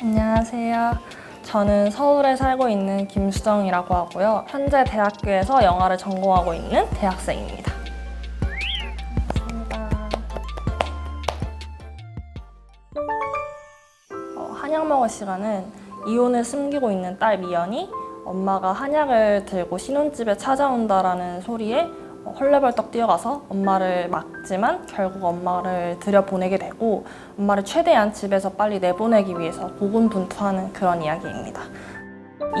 안녕하세요. 저는 서울에 살고 있는 김수정이라고 하고요. 현재 대학교에서 영화를 전공하고 있는 대학생입니다. 어, 한약 먹을 시간은 이혼을 숨기고 있는 딸 미연이 엄마가 한약을 들고 신혼집에 찾아온다라는 소리에 어, 헐레벌떡 뛰어가서 엄마를 막지만 결국 엄마를 들여보내게 되고 엄마를 최대한 집에서 빨리 내보내기 위해서 고군분투하는 그런 이야기입니다.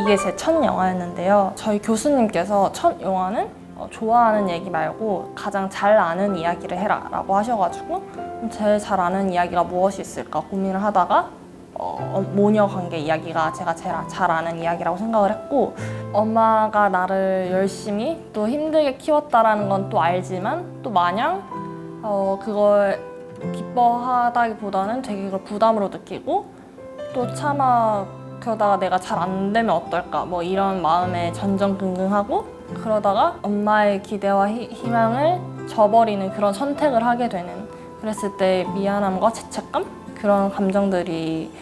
이게 제 첫 영화였는데요. 저희 교수님께서 첫 영화는 어, 좋아하는 얘기 말고 가장 잘 아는 이야기를 해라 라고 하셔가지고 제일 잘 아는 이야기가 무엇이 있을까 고민을 하다가 어, 모녀 관계 이야기가 제가 제일 아- 잘 아는 이야기라고 생각을 했고 엄마가 나를 열심히 또 힘들게 키웠다라는 건 또 알지만 또 마냥 어, 그걸 기뻐하다기보다는 되게 그걸 부담으로 느끼고 또 차마 그러다가 내가 잘 안 되면 어떨까? 뭐 이런 마음에 전전긍긍하고 그러다가 엄마의 기대와 희, 희망을 저버리는 그런 선택을 하게 되는 그랬을 때 미안함과 죄책감? 그런 감정들이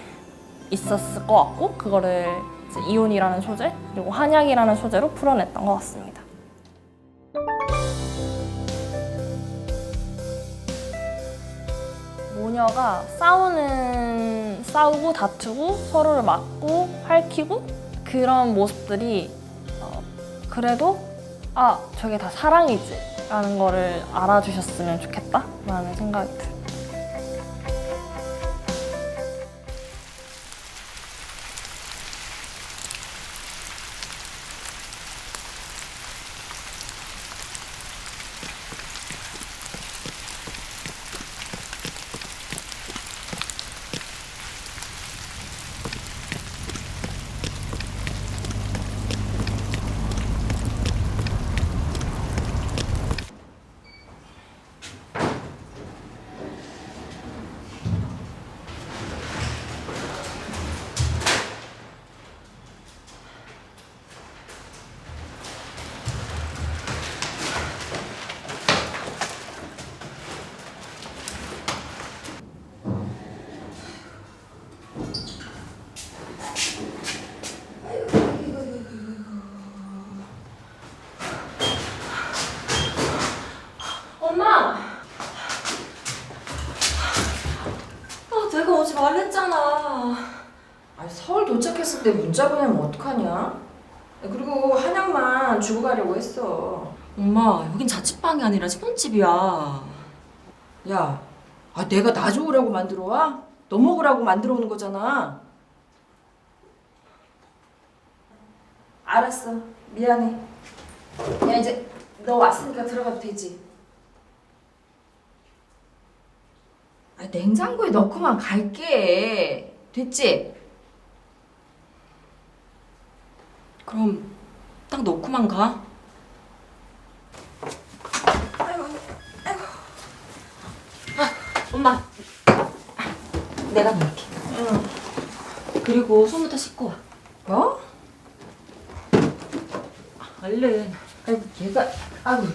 있었을 것 같고 그거를 이제 이혼이라는 소재 그리고 한약이라는 소재로 풀어냈던 것 같습니다. 모녀가 싸우는 싸우고 다투고 서로를 맞고 핥히고 그런 모습들이 어, 그래도 아 저게 다 사랑이지 라는 거를 알아주셨으면 좋겠다라는 생각이 들어요. 때 문자 보내면 어떡하냐? 그리고 한약만 주고 가려고 했어. 엄마, 여긴 자취방이 아니라 신혼집이야. 야, 아, 내가 나 좋으라고 만들어 와? 너 먹으라고 만들어 오는 거잖아. 알았어. 미안해. 야, 이제 너 왔으니까 들어가도 되지. 아, 냉장고에 넣고만 갈게. 됐지? 그럼 딱 넣고만 가. 아, 엄마. 내가 넣을게. 그리고 손부터 씻고 와. 뭐? 얼른. 아이고, 얘가, 아이고.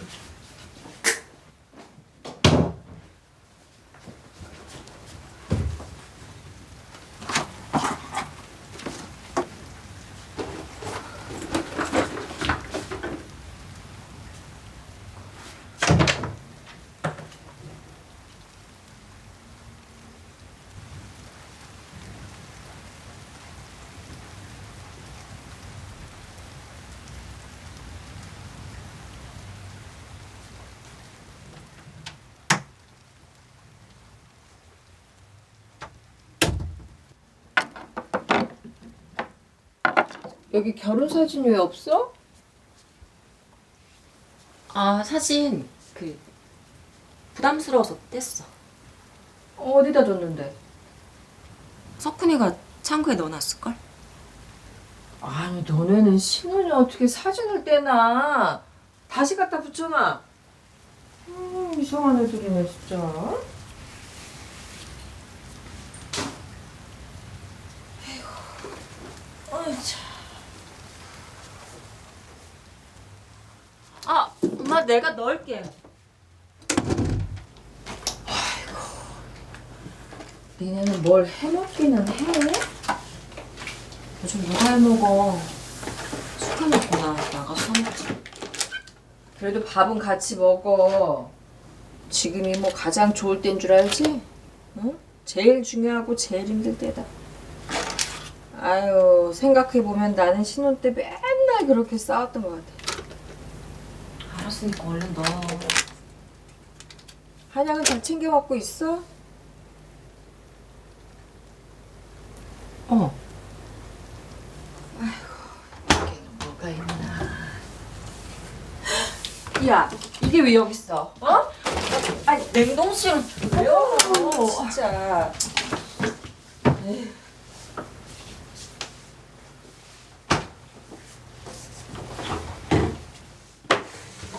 여기 결혼 사진 왜 없어? 아, 사진 그 부담스러워서 뗐어. 어디다 줬는데? 석훈이가 창고에 넣어놨을걸? 아니 너네는 신혼이 어떻게 사진을 떼나? 다시 갖다 붙여놔. 음, 이상한 애들이네 진짜. 어이 참. 아, 엄마 내가 넣을게. 니네는 뭘 해먹기는 해? 요즘 누가 해먹어? 시켜먹거나 나가서 사먹지. 그래도 밥은 같이 먹어. 지금이 뭐 가장 좋을 때인 줄 알지? 응? 제일 중요하고 제일 힘들 때다. 아유, 생각해보면 나는 신혼 때 맨날 그렇게 싸웠던 것 같아. 알았으니까 얼른 넣어. 한약은 잘 챙겨 먹고 있어? 어. 뭐가 있나. 야, 이게 왜 여기 있어? 어? 아니 냉동실은 왜요? 진짜.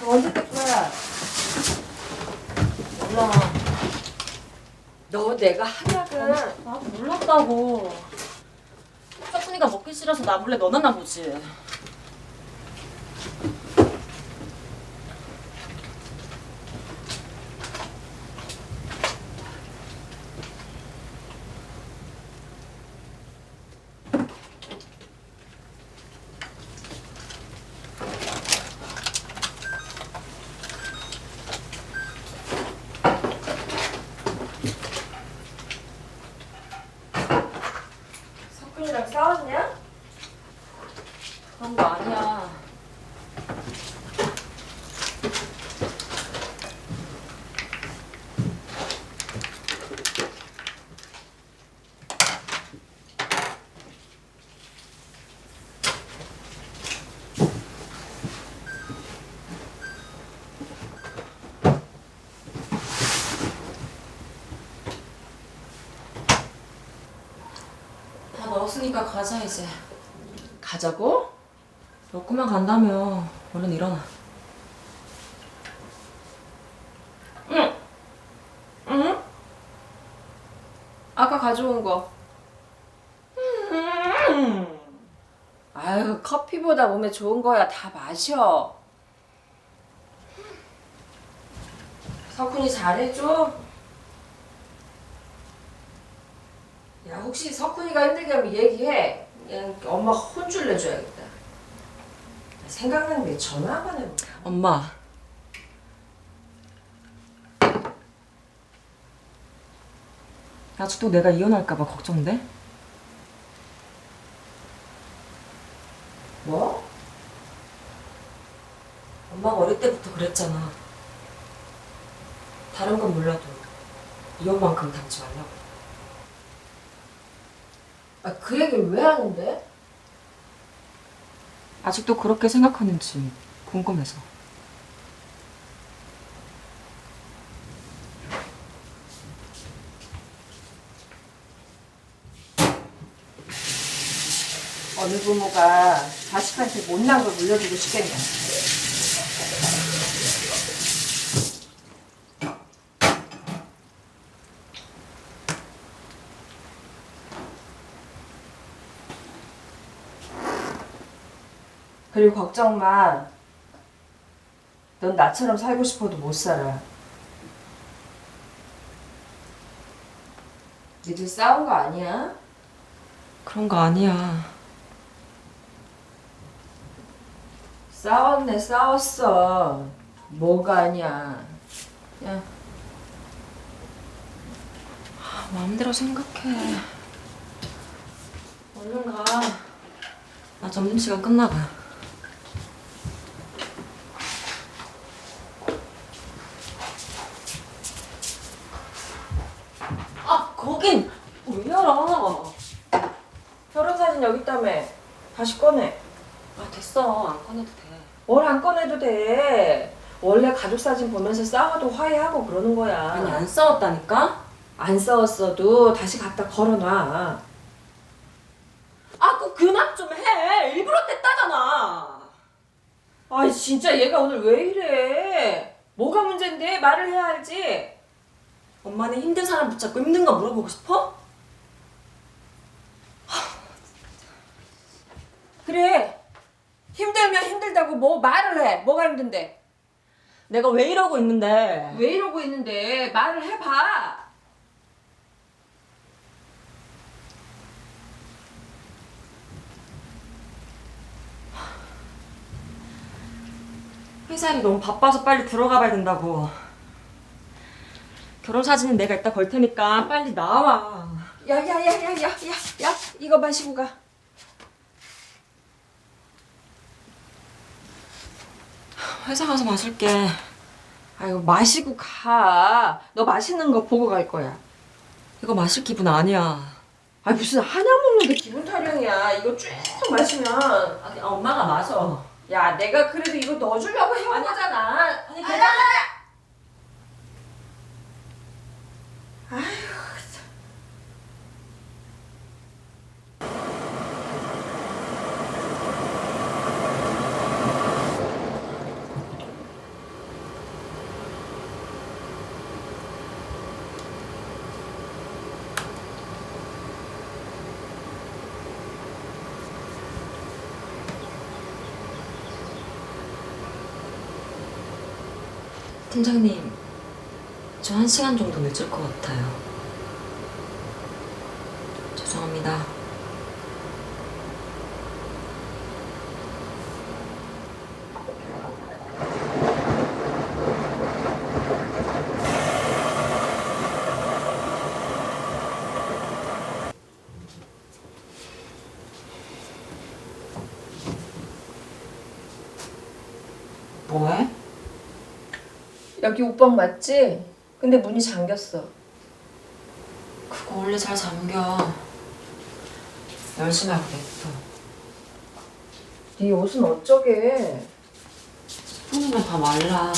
너 언제 때 거야? 몰라. 너 내가 한약은 나도 몰랐다고. 석훈이가 먹기 싫어서 나 몰래 넣어놨나 보지. 석훈이랑 싸웠냐? 그런 거 아니야. 다 넣었으니까 가자 이제. 가자고? 넣고만 간다며. 얼른 일어나. 응? 아까 가져온 거. 음. 아유, 커피보다 몸에 좋은 거야. 다 마셔. 석훈이 잘해줘. 야, 혹시 석훈이가 힘들게 하면 얘기해. 그냥 엄마 혼쭐 내줘야겠다. 생각나는 게 전화 한번 해볼까? 엄마. 아직도 내가 이혼할까봐 걱정돼? 뭐? 엄마가 어릴 때부터 그랬잖아. 다른 건 몰라도 이혼만큼 닮지 말라고. 아, 그 얘기를 왜 하는데? 아직도 그렇게 생각하는지 궁금해서. 어느 부모가 자식한테 못난 걸 물려주고 싶겠냐? 그리고 걱정 마. 넌 나처럼 살고 싶어도 못 살아. 니들 싸운 거 아니야? 그런 거 아니야. 싸웠네 싸웠어 뭐가 아니야 야 마음대로 생각해. 얼른 가. 나 점심시간 끝나가. 아, 거긴 왜 열어? 결혼사진 여기 있다며 다시 꺼내 아, 됐어. 안 꺼내도 돼. 뭘 안 꺼내도 돼 원래 가족 사진 보면서 싸워도 화해하고 그러는 거야 아니, 안 싸웠다니까? 안 싸웠어도 다시 갖다 걸어놔 아, 그 그만 좀 해. 일부러 뗐다잖아. 아이 진짜 얘가 오늘 왜 이래 뭐가 문제인데 말을 해야 알지 엄마는 힘든 사람 붙잡고 힘든 거 물어보고 싶어? 그래 힘들면 힘들다고 뭐 말을 해. 뭐가 힘든데? 내가 왜 이러고 있는데? 왜 이러고 있는데? 말을 해봐. 회사에 너무 바빠서 빨리 들어가 봐야 된다고. 결혼 사진은 내가 이따 걸 테니까 빨리 나와. 야, 야, 야, 야, 야, 야, 야, 이거 마시고 가. 회사 가서 마실게. 아이고 마시고 가. 너 맛있는 거 보고 갈 거야. 이거 마실 기분 아니야. 아 무슨 한약 먹는데 기분 타령이야. 이거 쭉 마시면 아니, 엄마가 마셔. 야 내가 그래도 이거 넣어주려고 해온 거잖아. 아니, 괜찮아. 팀장님, 저 한 시간 정도 늦을 것 같아요. 죄송합니다. 뭐해? 여기 옷방 맞지? 근데 문이 잠겼어. 그거 원래 잘 잠겨. 열심히 하고 냈어. 네 옷은 어쩌게? 손이면 다 말라.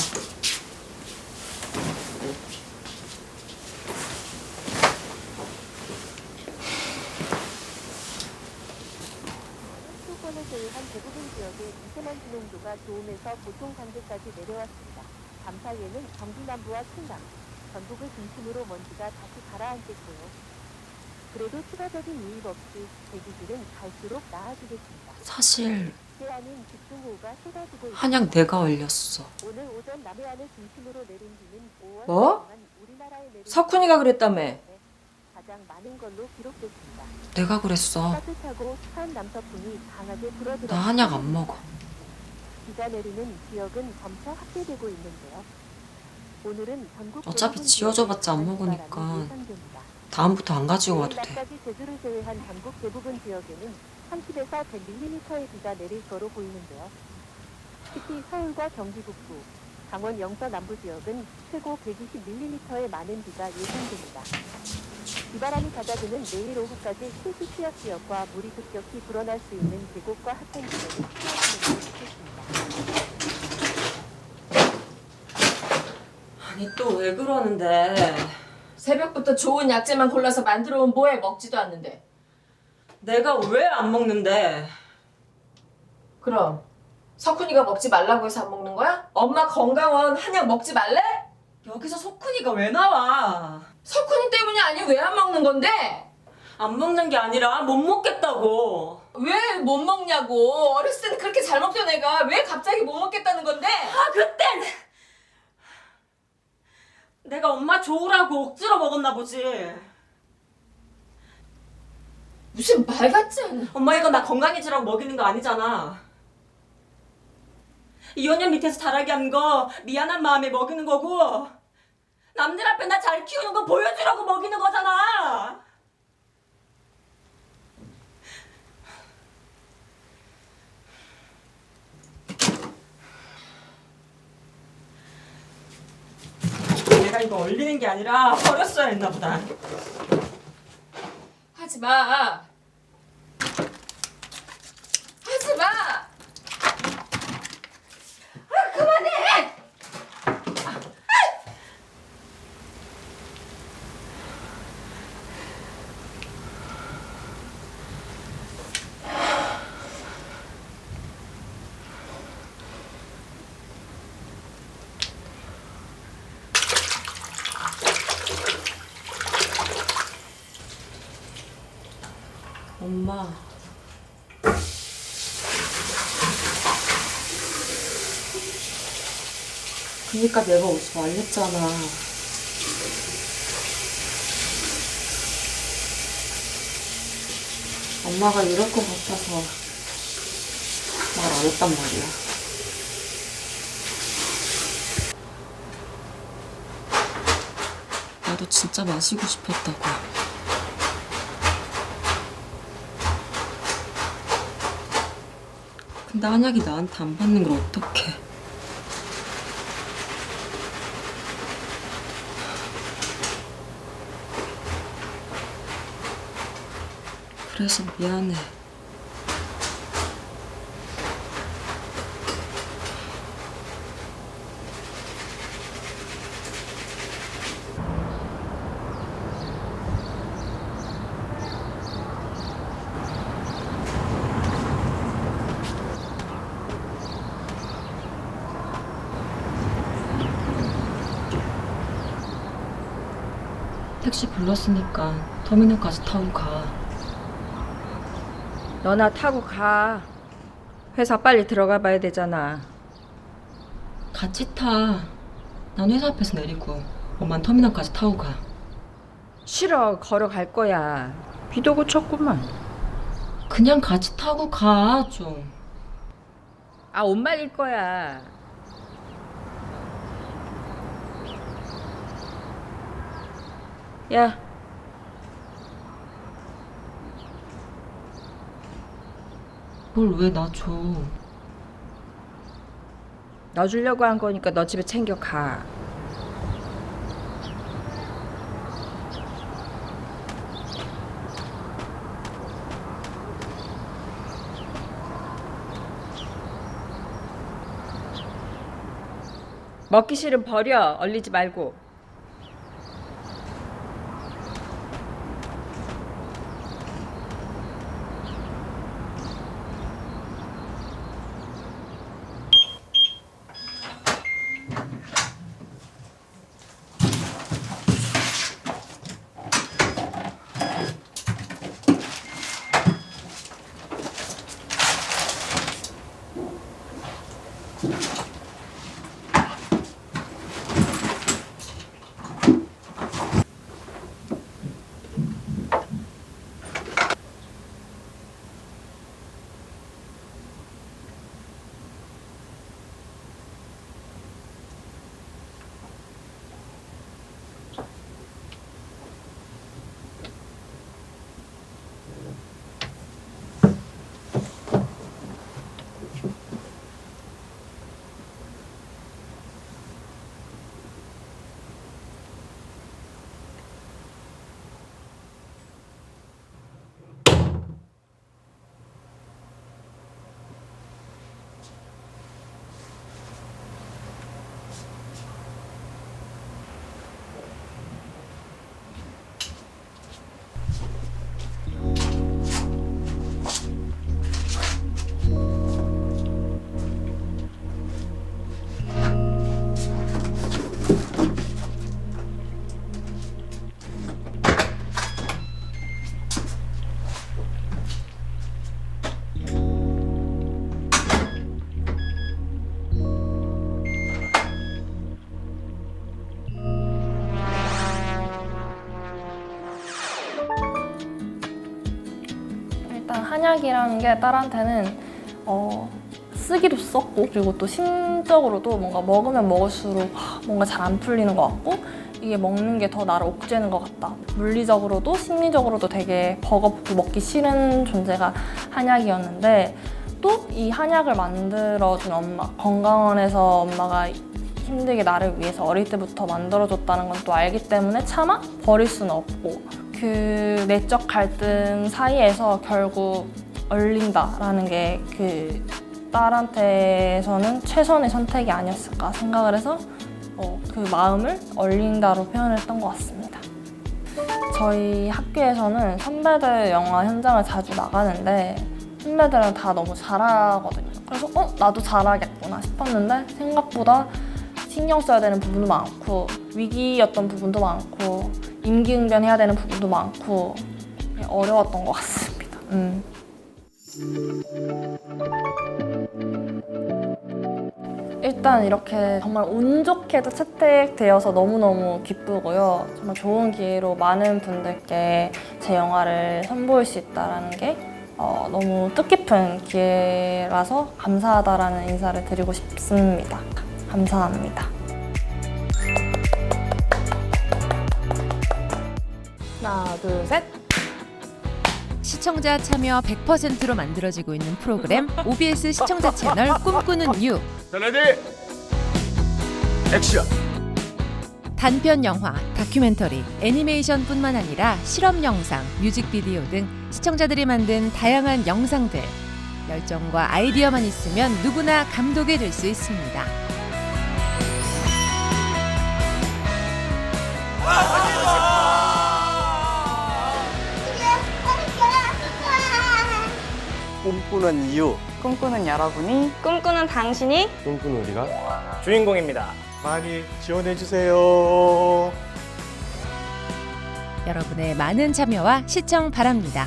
의한 대부분 지역에 미세먼지 농도가 좋음에서 보통 단계까지 내려왔습니다. 밤 사이에는 경기 남부와 충남, 전북을 중심으로 먼지가 다시 가라앉겠고요. 그래도 추가적인 유입 없이 대기질은 갈수록 나아지겠습니다. 사실 해안은 집중호우가 쏟아지고 있습니다. 한약 내가 올렸어. 오늘 오전 남해안을 중심으로 내린 비는 5월 뭐? 동안 우리나라에 내린 석훈이가 그랬다며. 가장 많은 걸로 기록됐습니다. 내가 그랬어. 따뜻하고 습한 남서풍이 강하게 불어들어 나 한약 안 먹어. 비가 내리는 지역은 점차 확대되고 있는데요. 오늘은 전국 어차피 지어줘봤자 안 먹으니까. 다음부터 안 가지고 와도 돼. 낮까지 제주를 제외한 전국 대부분 지역에는 30에서 100mm의 비가 내릴 거로 보이는데요. 특히 서울과 경기 북부, 강원 영서 남부 지역은 최고 120mm의 많은 비가 예상됩니다. 비바람이 잦아드는 내일 오후까지 신시 취약 지역과 물이 급격히 불어날 수 있는 계곡과 하천 지역은 피하시는 게 좋겠습니다. 아니 또 왜 그러는데? 새벽부터 좋은 약재만 골라서 만들어 온 뭐해 먹지도 않는데. 내가 왜 안 먹는데? 그럼 석훈이가 먹지 말라고 해서 안 먹는 거야? 엄마 건강원 한약 먹지 말래? 여기서 석훈이가 왜 나와? 석훈이 때문이 아니고 왜안 먹는 건데? 안 먹는 게 아니라 못 먹겠다고. 왜 못 먹냐고 어렸을 때는 그렇게 잘 먹던 애가 왜 갑자기 못 먹겠다는 건데? 아 그땐 내가 엄마 좋으라고 억지로 먹었나 보지. 무슨 말 같지 않은 엄마 이거 나 건강해지라고 먹이는 거 아니잖아. 이혼년 밑에서 자라게 한 거 미안한 마음에 먹이는 거고 남들 앞에 나 잘 키우는 거 보여주라고 먹이는 거잖아. 내가 이거 얼리는 게 아니라 버렸어야 했나 보다. 하지 마. 그니까 내가 어디서 말렸잖아. 엄마가 이럴 것 같아서 말 안 했단 말이야. 나도 진짜 마시고 싶었다고. 근데 한약이 나한테 안 받는 걸 어떡해. 그래서 미안해. 택시 불렀으니까 터미널까지 타고 가. 너나 타고 가. 회사 빨리 들어가 봐야 되잖아. 같이 타. 난 회사 앞에서 내리고 엄만 터미널까지 타고 가. 싫어. 걸어갈 거야. 비도 그쳤구만. 그냥 같이 타고 가 좀. 아, 옷 말릴 거야. 야, 뭘 왜 나 줘? 너 주려고 한 거니까 너 집에 챙겨 가. 먹기 싫으면 버려. 얼리지 말고. 한약이라는 게 딸한테는 어, 쓰기도 썼고 그리고 또 심적으로도 뭔가 먹으면 먹을수록 하, 뭔가 잘 안 풀리는 것 같고 이게 먹는 게 더 나를 옥죄는 것 같다. 물리적으로도 심리적으로도 되게 버겁고 먹기 싫은 존재가 한약이었는데 또 이 한약을 만들어준 엄마 건강원에서 엄마가 힘들게 나를 위해서 어릴 때부터 만들어줬다는 건 또 알기 때문에 차마 버릴 수는 없고 그 내적 갈등 사이에서 결국 얼린다라는 게 그 딸한테서는 최선의 선택이 아니었을까 생각을 해서 어, 그 마음을 얼린다로 표현을 했던 것 같습니다. 저희 학교에서는 선배들 영화 현장을 자주 나가는데 선배들은 다 너무 잘하거든요. 그래서 어 나도 잘하겠구나 싶었는데 생각보다 신경 써야 되는 부분도 많고 위기였던 부분도 많고 임기응변 해야 되는 부분도 많고 어려웠던 것 같습니다. 음. 일단 이렇게 정말 운 좋게도 채택되어서 너무너무 기쁘고요. 정말 좋은 기회로 많은 분들께 제 영화를 선보일 수 있다는 게 어, 너무 뜻깊은 기회라서 감사하다라는 인사를 드리고 싶습니다. 감사합니다. 하나, 둘, 셋. 시청자 참여 100%로 만들어지고 있는 프로그램 OBS 시청자 채널 꿈꾸는 유 자, 레디. 액션. 단편 영화, 다큐멘터리, 애니메이션뿐만 아니라 실험 영상, 뮤직비디오 등 시청자들이 만든 다양한 영상들 열정과 아이디어만 있으면 누구나 감독이 될 수 있습니다. 꿈꾸는 이유 꿈꾸는 여러분이, 꿈꾸는 당신이 꿈꾸는 우리가 주인공입니다. 많이 지원해 주세요. 여러분의 많은 참여와 시청 바랍니다.